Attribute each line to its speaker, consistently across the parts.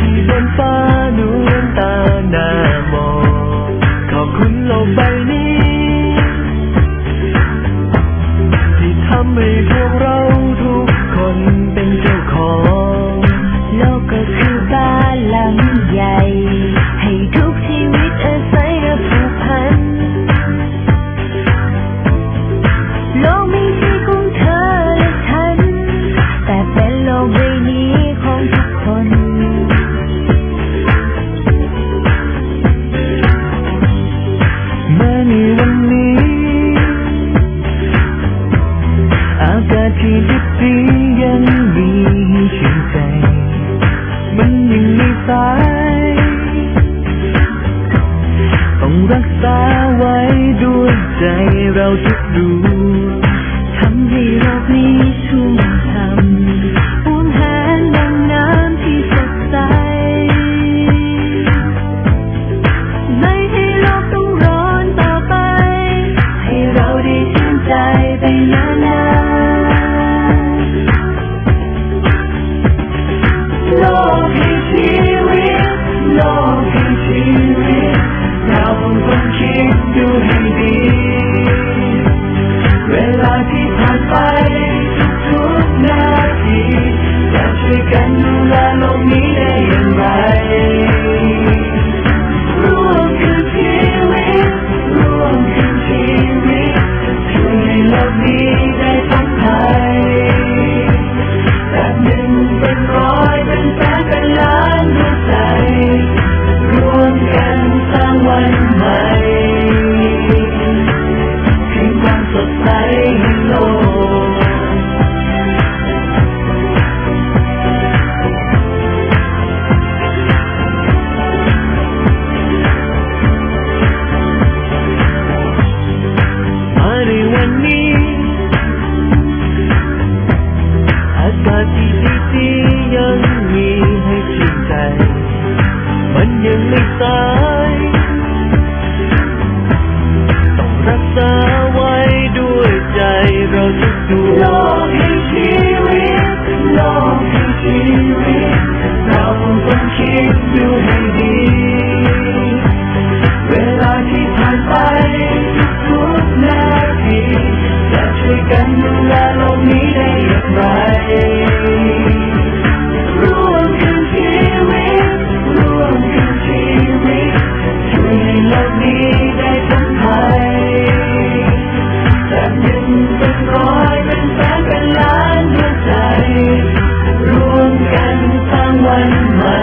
Speaker 1: ที่บนฟ้านวลตาหน้ามองขอบคุณโลกใบนี้ ที่ทำให้พวกเราทุกคนเป็นเจ้าของ
Speaker 2: โลกก็คือบ้านหลังใหญ่ ยัง
Speaker 1: ไม่สายต้องรักษาไว้ด้วยใจเราทุกดวง
Speaker 2: ทำให้โลกนี้ชุ่มช่ำอุ่นแห้งดังน้ำที่สดใส ไม่ให้โลกต้องร้อนต่อไป ให้เราได้ชื่นใจไปนานๆ
Speaker 1: โลก เป็นแสนเป็นล้านดวงใจ รวมกันสร้างวันใหม่ ไรร่วมกันชีวิตร่วมกันชีวิตช่วยให้โลกนี้ได้ปลอดภัยจากหนึ่งเป็นร้อยเป็นแสนเป็นล้านดวงใจรวมกันสร้างวันใหม่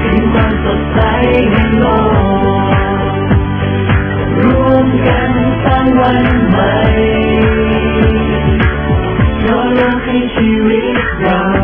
Speaker 1: เป็นความสดใสให้โลกรวมกันสร้างวันใหม่ ชีวิตเรา